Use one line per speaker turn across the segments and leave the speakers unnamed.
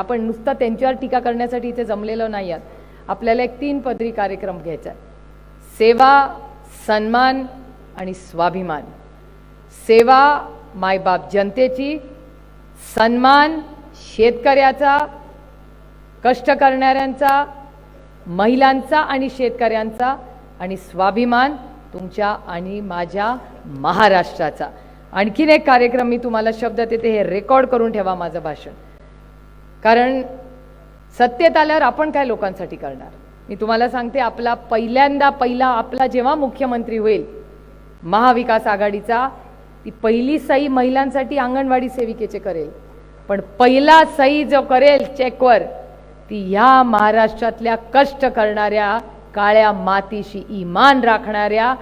आपण नुसतं त्यांच्यावर टीका करण्यासाठी इथे जमलेलो नाही आहात. आपल्याला एक तीन पदरी कार्यक्रम घ्यायचा आहे सेवा सन्मान आणि स्वाभिमान. सेवा मायबाप जनतेची सन्मान शेतकऱ्याचा कष्ट करणाऱ्यांचा महिलांचा आणि शेतकऱ्यांचा आणि स्वाभिमान तुमच्या आणि माझ्या महाराष्ट्राचा. आणखीन एक कार्यक्रम मी तुम्हाला शब्द देते हे रेकॉर्ड करून ठेवा माझं भाषण. कारण सत्तेत आल्यावर आपण काय लोकांसाठी करणार? मी तुम्हाला सांगते आपला पहिल्यांदा पहिला आपला जेव्हा मुख्यमंत्री होईल महाविकास आघाडीचा ती पहिली सही महिलांसाठी अंगणवाडी सेविकेचे करेल. पण पहिला सही जो करेल चेकवर ती ह्या महाराष्ट्रातल्या कष्ट करणाऱ्या काळ्या मातीशी इमान राखणाऱ्या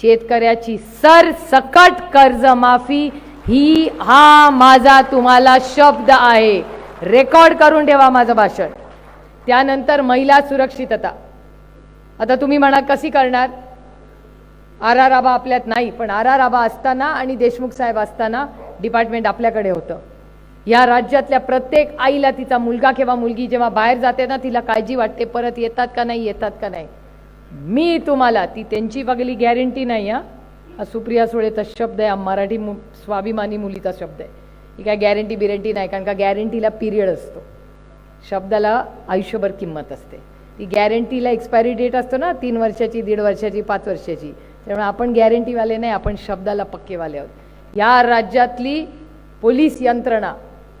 शेतकऱ्याची सरसकट कर्जमाफी ही हा माझा तुम्हाला शब्द आहे. रेकॉर्ड करून ठेवा माझं भाषण. त्यानंतर महिला सुरक्षितता. आता तुम्ही म्हणा कशी करणार? आर आर आबा आपल्यात नाही पण आर आर आबा असताना आणि देशमुख साहेब असताना डिपार्टमेंट आपल्याकडे होतं. या राज्यातल्या प्रत्येक आईला तिचा मुलगा किंवा मुलगी जेव्हा बाहेर जाते ना तिला काळजी वाटते परत येतात का नाही येतात का नाही. मी तुम्हाला ती त्यांची बघली गॅरंटी नाही हा. सुप्रिया सुळेचा शब्द आहे मराठी मु स्वाभिमानी मुलीचा शब्द आहे. ही काय गॅरंटी बिरंटी नाही कारण का गॅरंटीला पिरियड असतो. शब्दाला आयुष्यभर किंमत असते. ती गॅरंटीला एक्सपायरी डेट असतो ना तीन वर्षाची दीड वर्षाची पाच वर्षाची. त्यामुळे आपण गॅरंटीवाले नाही आपण शब्दाला पक्केवाले आहोत. या राज्यातली पोलीस यंत्रणा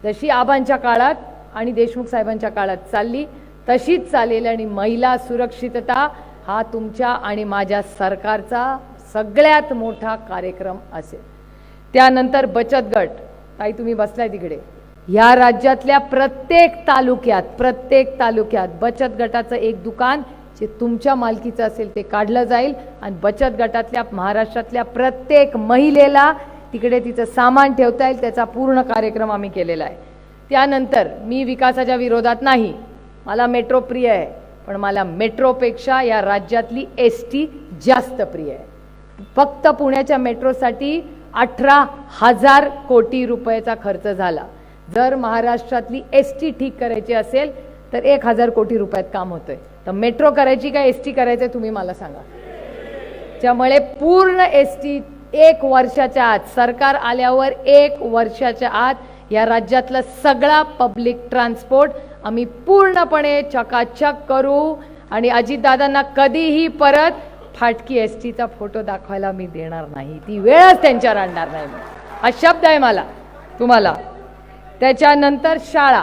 जशी आबांच्या काळात आणि देशमुख साहेबांच्या काळात चालली तशीच चालेल आणि महिला सुरक्षितता हा तुमच्या आणि माझ्या सरकारचा सगळ्यात मोठा कार्यक्रम असेल. त्यानंतर बचत गट. ताई तुम्ही बसलाय तिकडे. या राज्यातल्या प्रत्येक तालुक्यात प्रत्येक तालुक्यात बचत गटाचं एक दुकान जे तुमच्या मालकीचं असेल ते काढलं जाईल आणि बचत गटातल्या महाराष्ट्रातल्या प्रत्येक महिलेला तिकडे तिचं सामान ठेवता येईल त्याचा पूर्ण कार्यक्रम आम्ही केलेला आहे. त्यानंतर मी विकासाच्या विरोधात नाही. मला मेट्रो प्रिय आहे पण मला मेट्रोपेक्षा या राज्यातली एस टी जास्त प्रिय आहे. फक्त पुण्याच्या मेट्रोसाठी अठरा हजार कोटी रुपयाचा खर्च झाला. जर महाराष्ट्रातली एस टी ठीक करायची असेल तर एक हजार कोटी रुपयात काम होतंय. तर मेट्रो करायची का एस टी करायचं तुम्ही मला सांगा. त्यामुळे पूर्ण एस टी एक वर्षाच्या आत सरकार आल्यावर एक वर्षाच्या आत या राज्यातला सगळा पब्लिक ट्रान्सपोर्ट आम्ही पूर्णपणे चकाचक करू. आणि अजितदादांना कधीही परत फाटकी एस टीचा फोटो दाखवायला मी देणार नाही. ती वेळच त्यांच्यावर आणणार नाही मी. हा शब्द आहे मला तुम्हाला. त्याच्यानंतर शाळा.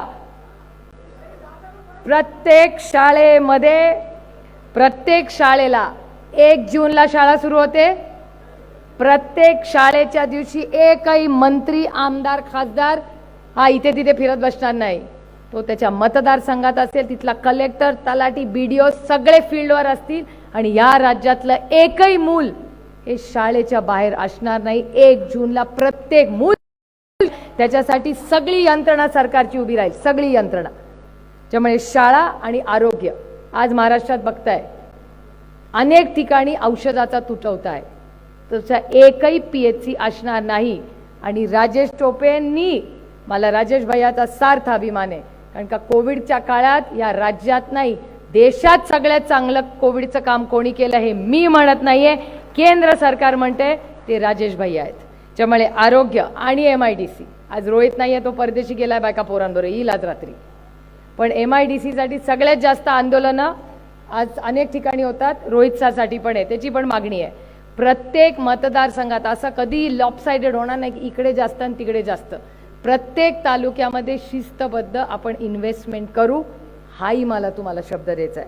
प्रत्येक शाळेमध्ये प्रत्येक शाळेला एक जूनला शाळा सुरू होते. प्रत्येक शाळेच्या दिवशी एकही मंत्री आमदार खासदार हा इथे तिथे फिरत बसणार नाही. तो त्याच्या मतदारसंघात असेल तिथला कलेक्टर तलाठी बी डी ओ सगळे फील्डवर असतील आणि या राज्यातलं एकही मूल हे शाळेच्या बाहेर असणार नाही. एक जूनला प्रत्येक मूल त्याच्यासाठी सगळी यंत्रणा सरकारची उभी राहील सगळी यंत्रणा. त्यामुळे शाळा आणि आरोग्य आज महाराष्ट्रात बघताय अनेक ठिकाणी औषधाचा तुटवता आहे. तसा एकही पी एच सी असणार नाही. आणि राजेश टोपेंनी मला राजेश भैयाचा सार्थ अभिमान आहे कारण का कोविडच्या काळात या राज्यात नाही देशात सगळ्यात चांगलं कोविडचं काम कोणी केलं हे मी म्हणत नाहीये. केंद्र सरकार म्हणते ते राजेश भाई आहेत. त्यामुळे आरोग्य आणि एम आय डी सी आज रोहित नाही आहे तो परदेशी गेलाय बायका पोरांबरोबर येईल आज रात्री. पण एम आय डी सीसाठी सगळ्यात जास्त आंदोलनं आज अनेक ठिकाणी होतात रोहितसाठी पण आहे त्याची पण मागणी आहे. प्रत्येक मतदारसंघात असं कधी लॉपसायडेड होणार नाही की इकडे जास्त आणि तिकडे जास्त. प्रत्येक तालुक्यामध्ये शिस्तबद्ध आपण इन्व्हेस्टमेंट करू. हाही मला तुम्हाला शब्द द्यायचा आहे.